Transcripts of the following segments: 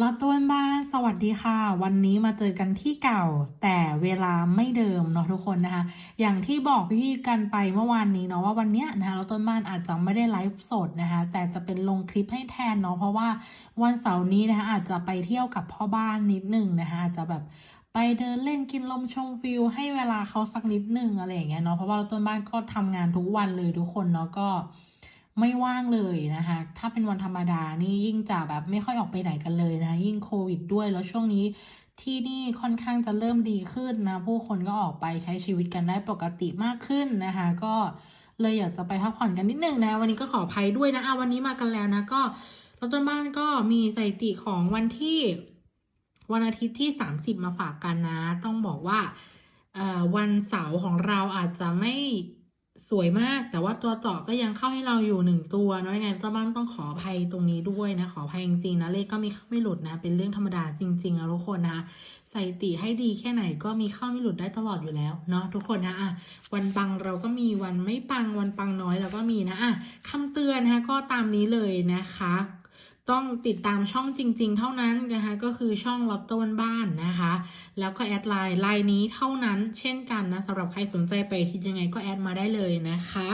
ลอตต้นบ้านสวัสดีค่ะ วันนี้มาเจอกันที่เก่า แต่เวลาไม่เดิมเนาะทุกคนนะคะ อย่างที่บอกพี่กันไปเมื่อวานนี้เนาะว่าวันเนี้ยนะคะลอตต้นบ้านอาจจะไม่ได้ไลฟ์สดนะคะ แต่จะเป็นลงคลิปให้แทนเนาะเพราะว่าวันเสาร์นี้นะคะอาจจะไปเที่ยวกับพ่อบ้านนิดหนึ่งนะคะอาจจะแบบไปเดินเล่นกินลมชมวิวให้เวลาเขาสักนิดหนึ่งอะไรอย่างเงี้ยเนาะเพราะว่าลอตต้นบ้านก็ทำงานทุกวันเลยทุกคนเนาะก็ ไม่ว่างเลยนะคะ ถ้าเป็นวันธรรมดานี่ยิ่งจะแบบไม่ค่อยออกไปไหนกันเลยนะคะ ยิ่งโควิดด้วย แล้วช่วงนี้ที่นี่ค่อนข้างจะเริ่มดีขึ้นนะ ผู้คนก็ออกไปใช้ชีวิตกันได้ปกติมากขึ้นนะคะ ก็เลยอยากจะไปพักผ่อนกันนิดนึงนะ วันนี้ก็ขออภัยด้วยนะอะวันนี้มากันแล้วนะ ก็เราต้นบ้านก็มีสถิติของวันที่วันอาทิตย์ที่ 30 มาฝากกันนะ ต้องบอกว่าเอ่อวันเสาร์ของเราอาจจะไม่ สวยมาก แต่ว่าตัวเจาะก็ยังเข้าให้เราอยู่หนึ่งตัวเนาะยังไงตัวบ้านต้องขออภัยตรงนี้ด้วยนะ ขออภัยจริงๆนะเลขก็มีเข้าไม่หลุดนะ เป็นเรื่องธรรมดาจริงๆนะทุกคนนะใส่ติให้ดีแค่ไหนก็มีเข้าไม่หลุดได้ตลอดอยู่แล้วเนาะทุกคนนะอะวันปังเราก็มีวันไม่ปังวันปังน้อยเราก็มีนะอะคำเตือนนะก็ตามนี้เลยนะคะ ต้องติดตามช่องจริง ๆ เท่านั้นนะคะก็คือช่องลอตโต้บ้านๆนะคะ แล้วก็แอดไลน์ไลน์นี้เท่านั้นเช่นกันนะสำหรับใครสนใจไปคิดยังไงก็แอดมาได้เลยนะคะ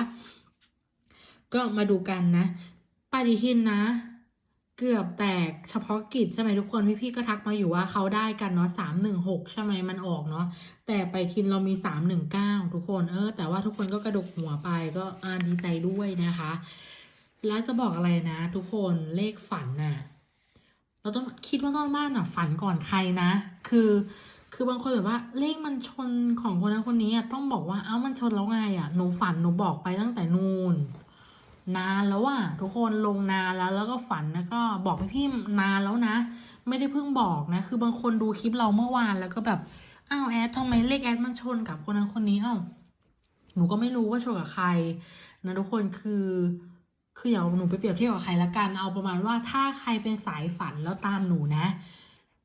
ก็มาดูกันนะปฏิทินนะเกือบแตกเฉพาะกิจใช่ไหมทุกคนพี่ๆก็ทักมาอยู่ว่าเขาได้กันเนาะสามหนึ่งหกใช่ไหมมันออกเนาะแต่ไปทินเรามีสามหนึ่งเก้าทุกคนเออแต่ว่าทุกคนก็กระดกหัวไปก็อ่าดีใจด้วยนะคะ แล้วจะบอกอะไรนะ ทุกคนเลขฝันน่ะเราต้องคิดว่าต้นบ้านอะฝันก่อนใครนะ คือ คือบางคนแบบว่า เลขมันชนของคนนั้นคนนี้อะต้องบอกว่าเอ้ามันชนแล้วไงอะหนูฝันหนูบอกไปตั้งแต่นูน่นนานแล้วอะทุกคนลงนานแล้วแล้วก็ฝันแล้วก็บอกพี่พี่นานแล้วนะ ไม่ได้เพิ่งบอกนะ คือบางคนดูคลิปเราเมื่อวานแล้วก็แบบอ้าวแอดทำไมเลขแอดมันชนกับคนนั้นคนนี้อ้าวหนูก็ไม่รู้ว่าชนกับใครนะทุกคนคือ คืออย่าเอาหนูไปเปรียบเทียบกับใครละกันเอาประมาณว่าถ้าใครเป็นสายฝันแล้วตามหนูนะ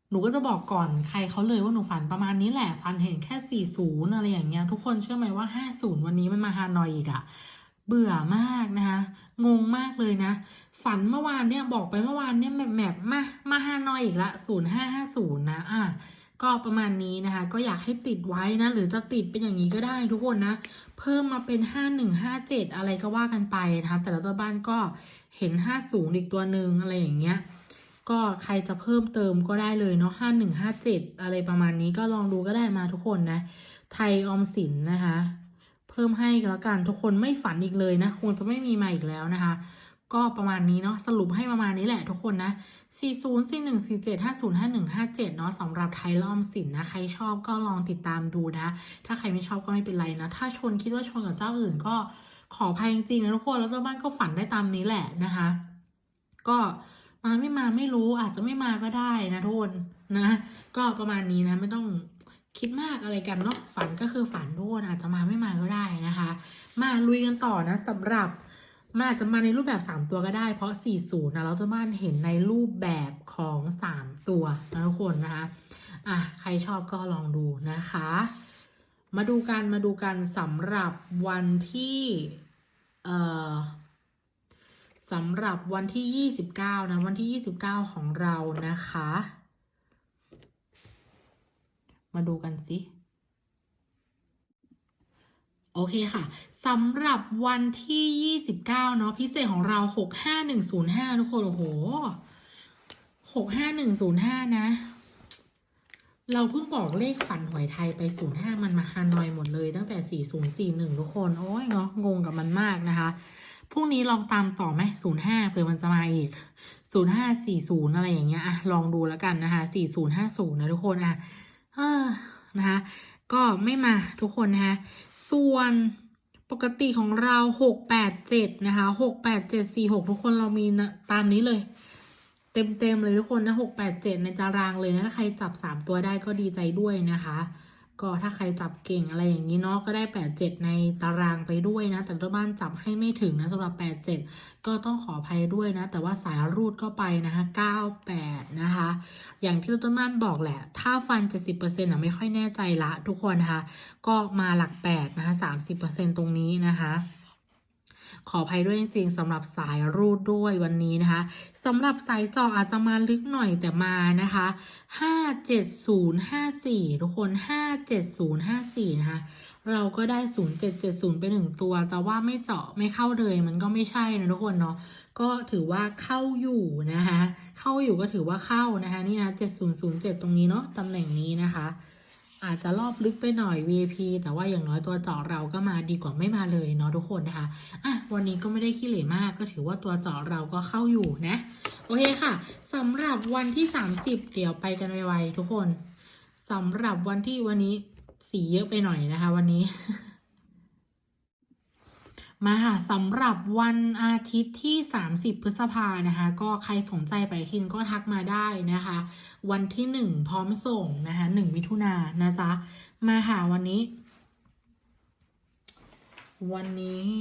หนูก็จะบอกก่อนใครเขาเลยว่าหนูฝันประมาณนี้แหละฝันเห็นแค่สี่ศูนย์อะไรอย่างเงี้ยทุกคนเชื่อไหมว่าห้าศูนย์วันนี้มันมาฮานอยอีกอะเบื่อมากนะคะงงมากเลยนะ ฝันเมื่อวานเนี่ยบอกไปเมื่อวานเนี่ยแมปแมปมามาฮานอยอีกละศูนย์ห้าห้าศูนย์นะอะ ก็ประมาณนี้นะคะ ก็อยากให้ติดไว้นะ หรือจะติดเป็นอย่างนี้ก็ได้ทุกคนนะ เพิ่มมาเป็นห้าหนึ่งห้าเจ็ดอะไรก็ว่ากันไปนะคะ แต่ละตัวบ้านก็เห็นห้าศูนย์อีกตัวหนึ่งอะไรอย่างเงี้ย ก็ใครจะเพิ่มเติมก็ได้เลยเนาะห้าหนึ่งห้าเจ็ดอะไรประมาณนี้ก็ลองดูก็ได้มาทุกคนนะ ไทยออมสินนะคะ เพิ่มให้แล้วกันทุกคนไม่ฝันอีกเลยนะคงจะไม่มีมาอีกแล้วนะคะ ก็ประมาณนี้เนาะสรุปให้ประมาณนี้แหละทุกคนนะ 40 41 47 50 51 57 เนาะสำหรับไทยล้อมสินนะ ใครชอบก็ลองติดตามดูนะ ถ้าใครไม่ชอบก็ไม่เป็นไรนะ ถ้าชนคิดว่าชนกับเจ้าอื่นก็ขออภัยจริงๆนะทุกคน แล้วเจ้าบ้านก็ฝันได้ตามนี้แหละนะคะ ก็มาไม่มาไม่รู้อาจจะไม่มาก็ได้นะทุกคนนะ ก็ประมาณนี้นะไม่ต้องคิดมากอะไรกันเนาะฝันก็คือฝันทุกคนอาจจะมาไม่มาก็ได้นะคะ มาลุยกันต่อนะสำหรับ มันอาจจะมาในรูปแบบ 3 ตัวก็ได้ เพราะ 40นะเราจะบ้าเห็นในรูปแบบของ 3 ตัวนะทุกคนนะคะอะใครชอบก็ลองดูนะคะ มาดูกันมาดูกันสำหรับวันที่เอ่อสำหรับวันที่ 29 นะ วันที่ 29 ของเรานะคะ มาดูกันสิ โอเคค่ะสำหรับวันที่ 29 เนาะพิเศษของเรา 65105 ทุกคน โอ้โห 65105 นะ เราเพิ่งบอกเลขฝันหวยไทยไป 05 มันมาฮานอยหมดเลยตั้งแต่ 4041 ทุกคน โอ้ยเนาะงงกับมันมากนะคะพรุ่งนี้ลองตามต่อไหม05เผื่อมันจะมาอีก 0540 อะไรอย่างเงี้ยอะลองดูแล้วกันนะคะ4050 นะทุกคนอะเออนะคะก็ไม่มาทุกคนนะคะ ส่วนปกติของเราหกแปดเจ็ดนะคะหกแปดเจ็ดสี่หกทุกคนเรามีนะตามนี้เลยเต็มเต็มๆเลยทุกคนนะหกแปดเจ็ดในตารางเลยนะถ้าใครจับสามตัวได้ก็ดีใจด้วยนะคะ ก็ถ้าใครจับเก่งอะไรอย่างนี้เนาะก็ได้แปดเจ็ดในตารางไปด้วยนะ แต่ตัวบ้านจับให้ไม่ถึงนะสำหรับแปดเจ็ดก็ต้องขออภัยด้วยนะ แต่ว่าสายรูดก็ไปนะคะเก้าแปดนะคะ อย่างที่ต้นบ้านบอกแหละ ถ้าฟัน 70%อะไม่ค่อยแน่ใจละทุกคนนะคะ ก็มาหลัก 8 นะคะ 30%ตรงนี้นะคะ ขออภัยด้วยจริงๆสำหรับสายรูดด้วยวันนี้นะคะสำหรับสายเจออาจจะมาลึกหน่อยแต่มานะคะ57054 ทุกคน 57054 นะคะเราก็ได้ 0770 ไปหนึ่งตัว จะว่าไม่เจาะไม่เข้าเลย มันก็ไม่ใช่นะทุกคนเนาะ ก็ถือว่าเข้าอยู่นะคะ เข้าอยู่ก็ถือว่าเข้านะคะ นี่นะ 7007 ตรงนี้เนาะตำแหน่งนี้นะคะ อาจจะรอบลึกไปหน่อย VIP แต่ว่าอย่างน้อยตัวเจาะเราก็มาดีกว่าไม่มาเลยเนาะทุกคนนะคะ อะวันนี้ก็ไม่ได้ขี้เหร่มากก็ถือว่าตัวเจาะเราก็เข้าอยู่นะ โอเคค่ะสำหรับวันที่ 30 เดี๋ยวไปกันไวๆทุกคนสำหรับวันที่วันนี้สีเยอะไปหน่อยนะคะ วันนี้ มาค่ะสำหรับวันอาทิตย์ที่ 30 พฤษภานะคะ ก็ใครสนใจไปทินก็ทักมาได้นะคะ วันที่ 1 พร้อมส่งนะคะ1มิถุนายนนะจ๊ะ มาค่ะวันนี้ วันนี้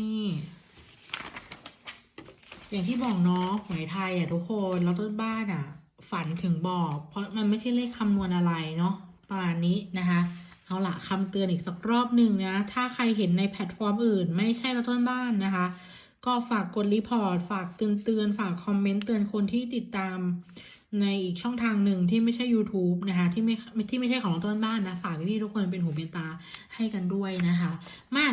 อย่างที่บอกเนาะหวยไทยอะทุกคนแล้วต้นบ้านอะ ฝันถึงบอก เพราะมันไม่ใช่เลขคำนวณอะไรเนาะประมาณนี้นะคะ เอาละคำเตือนอีกสักรอบหนึ่งนะ ถ้าใครเห็นในแพลตฟอร์มอื่น ไม่ใช่แล้วต้นบ้านนะคะ ก็ฝากกดรีพอร์ต ฝากเตือนเตือน ฝากคอมเมนต์เตือนคนที่ติดตามในอีกช่องทางหนึ่งที่ไม่ใช่ YouTube นะคะที่ไม่ที่ไม่ใช่ของต้นบ้านนะ ฝากพี่ทุกคนเป็นหูเป็นตาให้กันด้วยนะคะ มา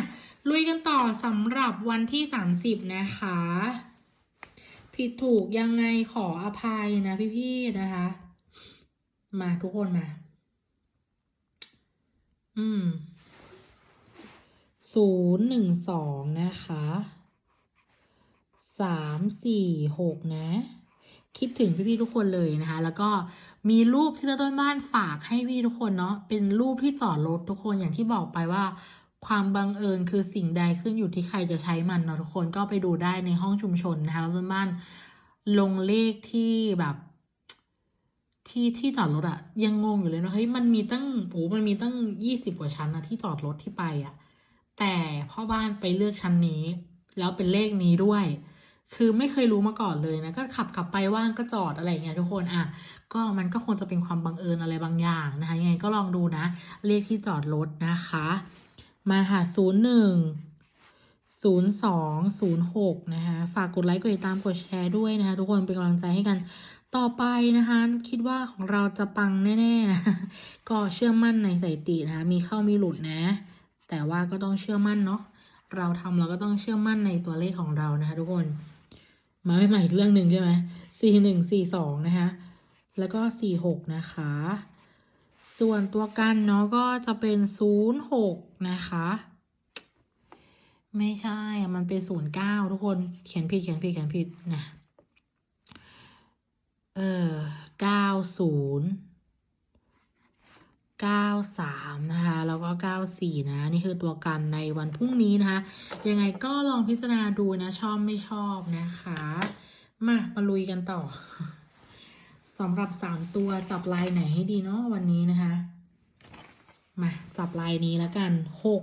ลุยกันต่อสำหรับวันที่ 30 นะคะ ผิดถูกยังไงขออภัยนะพี่ๆนะคะ มาทุกคนมา อืมศูนย์หนึ่งสองนะคะสามสี่หกนะ คิดถึงพี่ๆทุกคนเลยนะคะ แล้วก็มีรูปที่ต้นบ้านฝากให้พี่ทุกคนเนาะเป็นรูปที่จอดรถทุกคนอย่างที่บอกไปว่า ความบังเอิญคือสิ่งใดขึ้นอยู่ที่ใครจะใช้มันเนาะทุกคนก็ไปดูได้ในห้องชุมชนนะคะแล้วต้นบ้านลงเลขที่แบบ ที่ที่จอดรถอะยังงงอยู่เลยนะเฮ้ยมันมีตั้งโอ้มันมีตั้งยี่สิบกว่าชั้นนะที่จอดรถที่ไปอะแต่พ่อบ้านไปเลือกชั้นนี้ แล้วเป็นเลขนี้ด้วย คือไม่เคยรู้มาก่อนเลยนะก็ขับขับไปว่างก็จอดอะไรเงี้ยทุกคนอะก็มันก็คงจะเป็นความบังเอิญอะไรบางอย่างนะคะยังไงก็ลองดูนะ เลขที่จอดรถนะคะ มาหาศูนย์หนึ่ง ศูนย์สองศูนย์หกนะคะ ฝากกดไลค์ กดติดตาม กดแชร์ด้วยนะคะ ทุกคนเป็นกำลังใจให้กันต่อไปนะคะ คิดว่าของเราจะปังแน่ๆนะ ก็เชื่อมั่นในสถิตินะคะ มีเข้ามีหลุดนะ แต่ว่าก็ต้องเชื่อมั่นเนาะ เราทำเราก็ต้องเชื่อมั่นในตัวเลขของเรานะคะ ทุกคน มาใหม่อีกเรื่องหนึ่งใช่ไหมสี่หนึ่งสี่สองนะคะ แล้วก็สี่หกนะคะ ส่วนตัวกันเนาะก็จะเป็นศูนย์หกนะคะ ไม่ใช่ มันเป็นศูนย์เก้าทุกคน เขียนผิดเขียนผิดเขียนผิดนะ เออเก้าศูนย์เก้าสามนะคะ แล้วก็เก้าสี่นะ นี่คือตัวกันในวันพรุ่งนี้นะคะ ยังไงก็ลองพิจารณาดูนะ ชอบไม่ชอบนะคะ มา มาลุยกันต่อสำหรับสามตัวจับลายไหนให้ดีเนาะวันนี้นะคะ มา จับลายนี้แล้วกันหก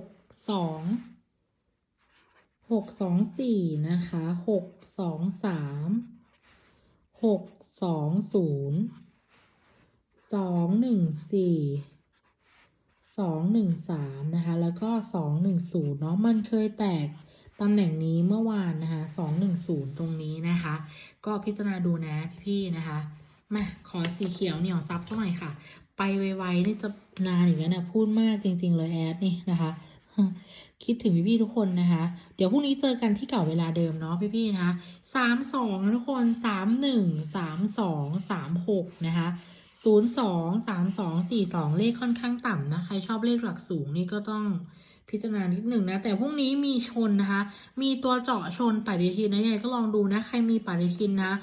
สอง หกสองสี่นะคะหกสองสามหกสองศูนย์สองหนึ่งสี่สองหนึ่งสามนะคะแล้วก็สองหนึ่งศูนย์เนาะมันเคยแตกตำแหน่งนี้เมื่อวานนะคะสองหนึ่งศูนย์ตรงนี้นะคะ ก็พิจารณาดูนะพี่ๆนะคะมาขอสีเขียวเหนียวซับสักหน่อยค่ะ ไปไวๆนี่จะนานอย่างนั้นนะพูดมากจริง ๆ เลยแอดนี่นะคะ คิดถึงพี่ๆทุกคนนะคะ เดี๋ยวพรุ่งนี้เจอกันที่เก่าเวลาเดิมเนาะพี่ๆนะคะสามสองทุกคนสามหนึ่งสามสองสามหกนะคะศูนย์สองสามสองสี่สองเลขค่อนข้างต่ำนะ ใครชอบเลขหลักสูงนี่ก็ต้องพิจารณานิดหนึ่งนะ แต่พรุ่งนี้มีชนนะคะ มีตัวเจาะชนปฏิทินนะยังไงก็ลองดูนะ ใครมีปฏิทินนะ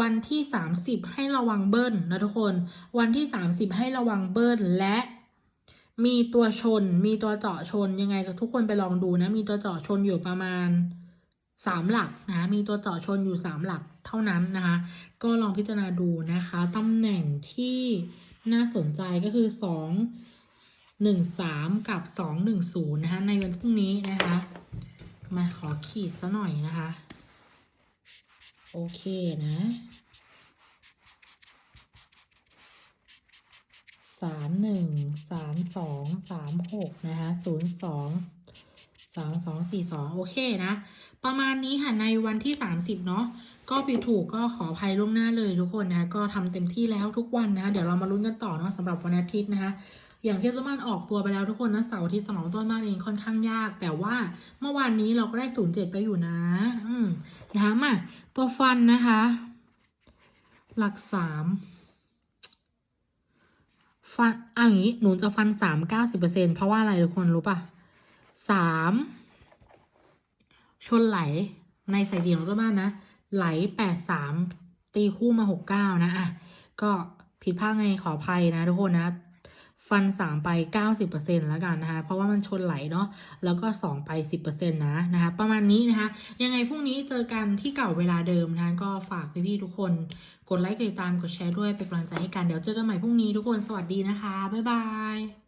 วันที่ 30 ให้ระวังเบิ้ลนะทุกคน วันที่ 30 ให้ระวังเบิ้ลและ มีตัวชน มีตัวเจาะชนยังไงก็ทุกคนไปลองดูนะ มีตัวเจาะชนอยู่ประมาณสามหลักนะมีตัวเจาะชนอยู่สามหลักเท่านั้นนะคะ ก็ลองพิจารณาดูนะคะตำแหน่งที่น่าสนใจก็คือสองหนึ่งสามกับสองหนึ่งศูนย์นะคะในวันพรุ่งนี้นะคะ มาขอขีดซะหน่อยนะคะ โอเคนะ สามหนึ่งสามสองสามหกนะคะศูนย์สองสามสองสี่สองโอเคนะ ประมาณนี้ค่ะในวันที่30เนาะก็ผิดถูกก็ขออภัยล่วงหน้าเลยทุกคนนะก็ทำเต็มที่แล้วทุกวันนะ เดี๋ยวเรามาลุ้นกันต่อเนาะสำหรับวันอาทิตย์นะคะอย่างที่ต้นบ้านออกตัวไปแล้วทุกคนนะเสาร์ทิตย์สำหรับต้นบ้านเองค่อนข้างยาก แต่ว่าเมื่อวานนี้เราก็ได้ศูนย์เจ็ดไปอยู่นะ อืมนะคะมาตัวฟันนะคะ หลักสาม ฟันเอาอย่างนี้หนูจะฟันสามเก้าสิบเปอร์เซ็นเพราะว่าอะไรทุกคนรู้ปะสามชนไหลในสายเดียวก็บ้านนะ ไหลแปดสามตีคู่มาหกเก้านะอะก็ผิดพลาดไงขออภัยนะทุกคนนะ ฟันสามไปเก้าสิบเปอร์เซ็นแล้วกันนะคะ เพราะว่ามันชนไหลเนาะ แล้วก็สองไปสิบเปอร์เซ็นต์นะนะคะ ประมาณนี้นะคะ ยังไงพรุ่งนี้เจอกันที่เก่าเวลาเดิมนะคะก็ฝากพี่ๆทุกคน กดไลค์ กดติดตาม กดแชร์ด้วย เป็นกำลังใจให้กัน เดี๋ยวเจอกันใหม่พรุ่งนี้ทุกคน สวัสดีนะคะ บ๊ายบาย